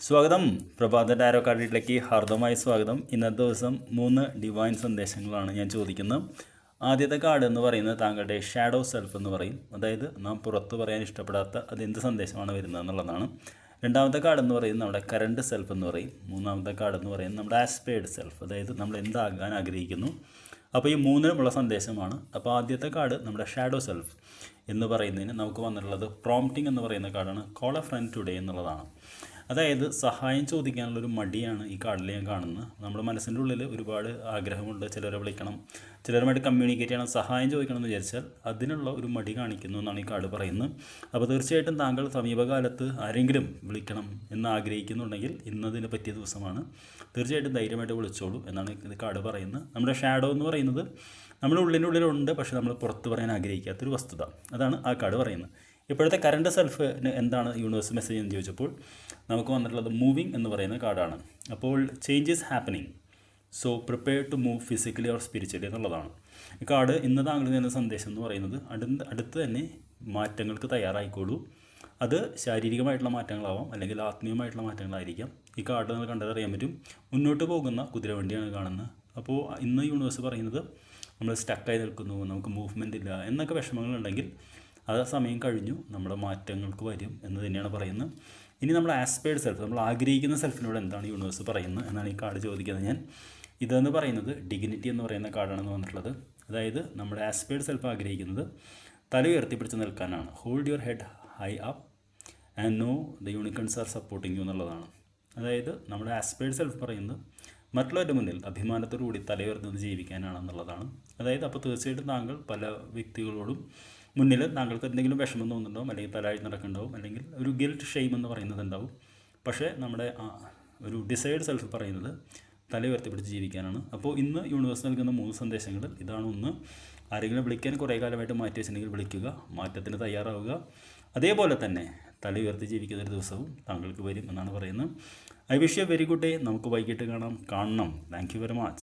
സ്വാഗതം. പ്രഭാത ടാരോ കാർഡിലേക്ക് ഹാർദമായ സ്വാഗതം. ഇന്നത്തെ ദിവസം മൂന്ന് ഡിവൈൻ സന്ദേശങ്ങളാണ് ഞാൻ ചോദിക്കുന്നത്. ആദ്യത്തെ കാർഡ് എന്ന് പറയുന്നത് താങ്കളുടെ ഷാഡോ സെൽഫ് എന്ന് പറയും. അതായത് നാം പുറത്ത് പറയാൻ ഇഷ്ടപ്പെടാത്ത അത് എന്ത് സന്ദേശമാണ് വരുന്നത് എന്നുള്ളതാണ്. രണ്ടാമത്തെ കാർഡ് എന്ന് പറയുന്നത് നമ്മുടെ കറണ്ട് സെൽഫ് എന്ന് പറയും. മൂന്നാമത്തെ കാർഡ് എന്ന് പറയുന്നത് നമ്മുടെ ആസ്പേഡ് സെൽഫ് അതായത് നമ്മൾ എന്താകാൻ ആഗ്രഹിക്കുന്നു. അപ്പോൾ ഈ മൂന്നിനുമുള്ള സന്ദേശമാണ്. അപ്പോൾ ആദ്യത്തെ കാർഡ് നമ്മുടെ ഷാഡോ സെൽഫ് എന്ന് പറയുന്നതിന് നമുക്ക് വന്നിട്ടുള്ളത് പ്രോംപ്റ്റിംഗ് എന്ന് പറയുന്ന കാർഡാണ്. കോൾ എ ഫ്രണ്ട് ടുഡേ എന്നുള്ളതാണ്. അതായത് സഹായം ചോദിക്കാനുള്ളൊരു മടിയാണ് ഈ കാർഡിൽ ഞാൻ കാണുന്നത്. നമ്മുടെ മനസ്സിന്റെ ഉള്ളിൽ ഒരുപാട് ആഗ്രഹമുണ്ട്. ചിലരെ വിളിക്കണം. ചിലരുമായിട്ട് കമ്മ്യൂണിക്കേറ്റ് ചെയ്യണം. സഹായം ചോദിക്കണം എന്ന് വിചാരിച്ചാൽ അതിനുള്ള ഒരു മടി കാണിക്കുന്നു എന്നാണ് ഈ കാർഡ് പറയുന്നത്. അപ്പോൾ തീർച്ചയായിട്ടും താങ്കൾ സമീപകാലത്ത് ആരെങ്കിലും വിളിക്കണം എന്ന് ആഗ്രഹിക്കുന്നുണ്ടെങ്കിൽ ഇന്നതിന് പറ്റിയ ദിവസമാണ്. തീർച്ചയായിട്ടും ധൈര്യമായിട്ട് വിളിച്ചോളൂ എന്നാണ് ഇത് കാർഡ് പറയുന്നത്. നമ്മുടെ ഷാഡോ എന്ന് പറയുന്നത് നമ്മുടെ ഉള്ളിന്റെ ഉള്ളിലുണ്ട് പക്ഷേ നമ്മൾ പുറത്ത് പറയാൻ ആഗ്രഹിക്കാത്തൊരു വസ്തുത. അതാണ് ആ കാർഡ് പറയുന്നത്. ഇപ്പോഴത്തെ കറണ്ട് സെൽഫിന് എന്താണ് യൂണിവേഴ്സ് മെസ്സേജ് എന്ന് ചോദിച്ചപ്പോൾ നമുക്ക് വന്നിട്ടുള്ളത് മൂവിങ് എന്ന് പറയുന്ന കാർഡാണ് അപ്പോൾ changes happening so prepare to move physically or spiritually എന്നുള്ളതാണ്. ഈ കാർഡ് ഇന്ന് താങ്കൾ തരുന്ന സന്ദേശം എന്ന് പറയുന്നത് അടുത്ത് അടുത്ത് തന്നെ മാറ്റങ്ങൾക്ക് തയ്യാറായിക്കോളൂ. അത് ശാരീരികമായിട്ടുള്ള മാറ്റങ്ങളാവാം അല്ലെങ്കിൽ ആത്മീയമായിട്ടുള്ള മാറ്റങ്ങളായിരിക്കാം. ഈ കാർഡ് നിങ്ങൾ കണ്ടതറിയാൻ പറ്റും. മുന്നോട്ട് പോകുന്ന കുതിരവണ്ടിയാണ് കാണുന്നത്. അപ്പോൾ ഇന്ന് യൂണിവേഴ്സ് പറയുന്നത് നമ്മൾ സ്റ്റക്കായി നിൽക്കുന്നു നമുക്ക് മൂവ്മെന്റ് ഇല്ല എന്നൊക്കെ വിഷമങ്ങളുണ്ടെങ്കിൽ അത് സമയം കഴിഞ്ഞു. നമ്മുടെ മാറ്റങ്ങൾക്ക് വരും എന്ന് തന്നെയാണ് പറയുന്നത്. ഇനി നമ്മൾ ആസ്പേർഡ് സെൽഫ് നമ്മൾ ആഗ്രഹിക്കുന്ന സെൽഫിനോട് എന്താണ് യൂണിവേഴ്സ് പറയുന്നത് എന്നാണ് ഈ കാർഡ് ചോദിക്കുന്നത് ഞാൻ. ഇതെന്ന് പറയുന്നത് ഡിഗ്നിറ്റി എന്ന് പറയുന്ന കാർഡാണെന്ന് വന്നിട്ടുള്ളത്. അതായത് നമ്മുടെ ആസ്പേർഡ് സെൽഫ് ആഗ്രഹിക്കുന്നത് തല ഉയർത്തിപ്പിടിച്ച് നിൽക്കാനാണ്. Hold your head high up and know the unicorns are supporting you എന്നുള്ളതാണ്. അതായത് നമ്മുടെ ആസ്പേർഡ് സെൽഫ് പറയുന്നത് മറ്റുള്ളവരുടെ മുന്നിൽ അഭിമാനത്തോടുകൂടി തലയുയർത്തുന്നത് ജീവിക്കാനാണെന്നുള്ളതാണ്. അതായത് അപ്പോൾ തീർച്ചയായിട്ടും താങ്കൾ പല വ്യക്തികളോടും മുന്നിൽ താങ്കൾക്ക് എന്തെങ്കിലും വിഷമം തോന്നുന്നുണ്ടാവും അല്ലെങ്കിൽ തലാഴി നടക്കുന്നുണ്ടാവും അല്ലെങ്കിൽ ഒരു ഗിൽറ്റ് ഷെയിം എന്ന് പറയുന്നത് ഉണ്ടാവും പക്ഷേ നമ്മുടെ ഒരു ഡിസൈഡ് സെൽഫ് പറയുന്നത് തല ഉയർത്തിപ്പിടിച്ച് ജീവിക്കാനാണ്. അപ്പോൾ ഇന്ന് യൂണിവേഴ്സ് നൽകുന്ന മൂന്ന് സന്ദേശങ്ങൾ ഇതാണ് ഒന്ന്. ആരെങ്കിലും വിളിക്കാൻ കുറേ കാലമായിട്ട് മാറ്റി വെച്ചിട്ടുണ്ടെങ്കിൽ വിളിക്കുക. മാറ്റത്തിന് തയ്യാറാവുക. അതേപോലെ തന്നെ തല ഉയർത്തി ജീവിക്കുന്ന ഒരു ദിവസവും താങ്കൾക്ക് വരും എന്നാണ് പറയുന്നത്. I wish you very good day നമുക്ക് വൈകിട്ട് കാണാം. കാണണം. Thank you very much